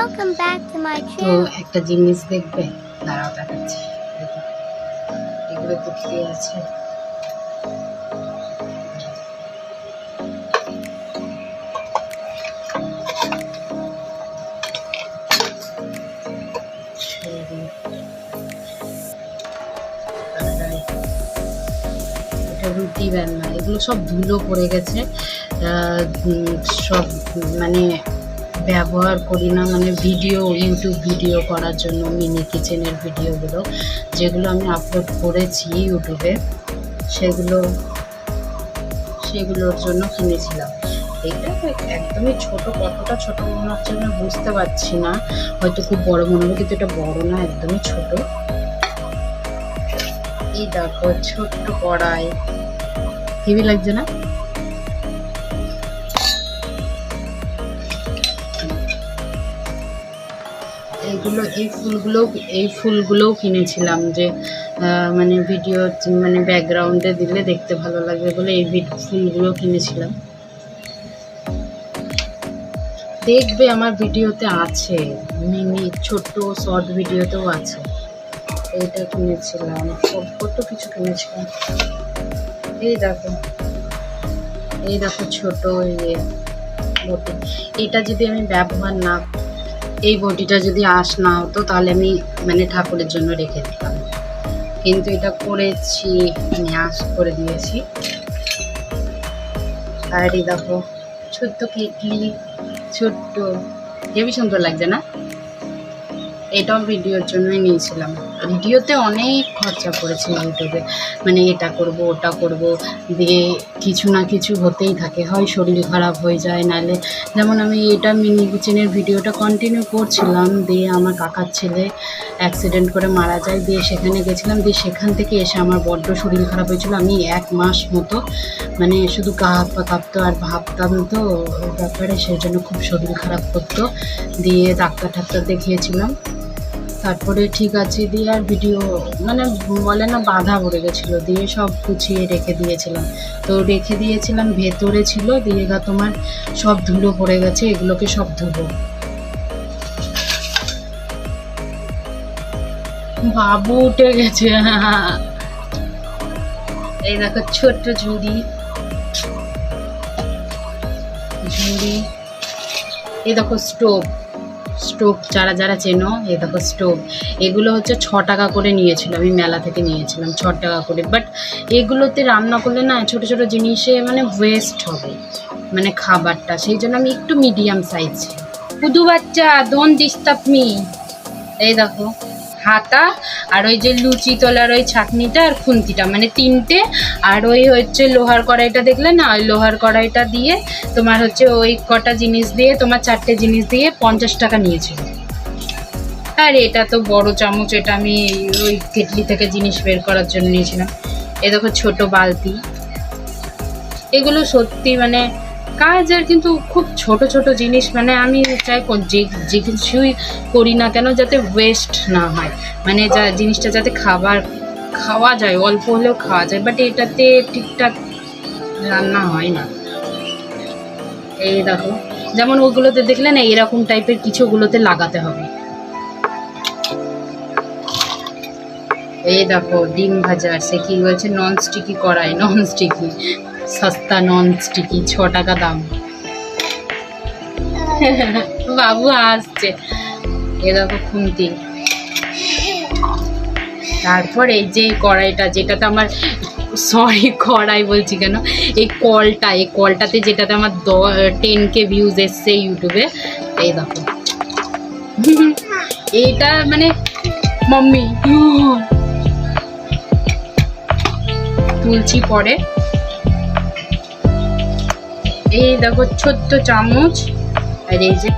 Welcome back to my তো channel. একটা জিনিস দেখবে দাঁড়াও দেখাচ্ছি। এগুলো তো কি আছে। রুটি রান্না এগুলো সব ধুলো পড়ে গেছে। সব মানে ব্যবহার করি না মানে ভিডিও ইউটিউব ভিডিও করার জন্য মিনি কিচেনের ভিডিওগুলো যেগুলো আমি আপলোড করেছি ইউটিউবে সেগুলো, সেগুলোর জন্য কিনেছিলাম। এটা একদমই ছোট, কতটা ছোট মনে হচ্ছে আমি বুঝতে পারছি না। হয়তো খুব বড় মনে হবে কিন্তু এটা বড় না, একদমই ছোট। এই দেখো, ছোট্ট কড়াই। হেভি লাগছে না? এইগুলো এই ফুলগুলো, এই ফুলগুলোও কিনেছিলাম যে মানে ভিডিও মানে ব্যাকগ্রাউন্ডে দিলে দেখতে ভালো লাগবে বলে এই ফুলগুলো কিনেছিলাম। দেখবে আমার ভিডিওতে আছে, মিনি, ছোট্ট শর্ট ভিডিওতেও আছে। এইটা কিনেছিলাম কত কিছু কিনেছিলাম। এই দেখো এই দেখো ছোট ইয়ে এটা যদি আমি ব্যবহার না এই বটিটা যদি আঁশ না হতো, তাহলে আমি মানে ঠাকুরের জন্য রেখে দিতাম। কিন্তু এটা করেছি, আমি আঁশ করে দিয়েছি। আর এই দেখো, ছোট্ট কেটলি, ছোট্ট, হেবি সুন্দর লাগছে না? এটাও ভিডিওর জন্যই নিয়েছিলাম। ভিডিওতে অনেক খরচা করেছি ইউটিউবে। মানে এটা করব, ওটা করব, দিয়ে কিছু না কিছু হতেই থাকে। হয় শরীর খারাপ হয়ে যায়, নাহলে যেমন আমি এটা মিনি কিচেনের ভিডিওটা কন্টিনিউ করছিলাম, দিয়ে আমার কাকার ছেলে অ্যাক্সিডেন্ট করে মারা যায়, দিয়ে সেখানে গেছিলাম, দিয়ে সেখান থেকে এসে আমার বড্ড শরীর খারাপ হয়েছিল। আমি এক মাস মতো মানে শুধু গা হাত কাঁপতো আর ভাবতাম তো ব্যাপারে সেই জন্য খুব শরীর খারাপ করতো। দিয়ে ডাক্তার টাক্তার দেখিয়েছিলাম। তারপরে ঠিক আছে দিয়ে আর ভিডিও মানে বলে না বাধা পড়ে গেছিল, দিয়ে সব গুছিয়ে রেখে দিয়েছিলাম। তো রেখে দিয়েছিলাম, ভেতরে ছিল, দিয়ে গা তোমার সব ধুলো পড়ে গেছে, এগুলোকে সব ধুবো। বাবু উঠে গেছে। এই দেখো ছোট্ট ঝুড়ি। ঝুড়ি। এই দেখো স্টোভ স্টোভ, যারা যারা চেনো এ দেখো স্টোভ, এগুলো হচ্ছে ছ টাকা করে নিয়েছিল, আমি মেলা থেকে নিয়েছিলাম ছ টাকা করে। বাট এগুলোতে রান্না করলে না, ছোট ছোট জিনিসে মানে ওয়েস্ট হবে মানে খাবারটা। সেই জন্য আমি একটু মিডিয়াম সাইজ পুদু বাচ্চা দোন ডিস্টার্ব এই দেখো। হাতা আর ওই যে লুচি তোলার ওই ছাকনিটা আর খুন্তিটা মানে তিনটে। আর ওই হচ্ছে লোহার কড়াইটা দেখলে না, ওই লোহার কড়াইটা দিয়ে তোমার হচ্ছে ওই কটা জিনিস দিয়ে, তোমার চারটে জিনিস দিয়ে পঞ্চাশ টাকা নিয়েছিল আর এটা তো বড় চামচ, এটা আমি ওই কেটলি থেকে জিনিস বের করার জন্য নিয়েছিলাম। এ দেখো ছোট বালতি। এগুলো সত্যি মানে কাজের কিন্তু খুব ছোট ছোট জিনিস। মানে আমি চাই যে যে কিছুই করি না কেন যাতে ওয়েস্ট না হয়। মানে যা জিনিসটা যাতে খাবার, খাওয়া যায়, অল্প হলেও খাওয়া যায়। বাট এটাতে ঠিকঠাক রান্না হয় না। এই দেখো, যেমন ওগুলোতে দেখলে না এরকম টাইপের কিছু ওগুলোতে লাগাতে হবে। এই দেখো, ডিম ভাজা, সে কি বলছে? নন স্টিকি কড়াই নন স্টিকি সস্তা নন স্টিকি ছ টাকা দাম। বাবু আসছে। এ দেখো খুন্তি। তারপর এই যে কড়াইটা, যেটাতে আমার সরি কড়াই বলছি কেন? এই কলটা, এই কলটাতে যেটাতে আমার টেন কে ভিউজ এসছে ইউটিউবে এই দেখো। এটা মানে মাম্মি, তুলছি পরে। এই দেখো ছোট্ট চামচ। আর এই যে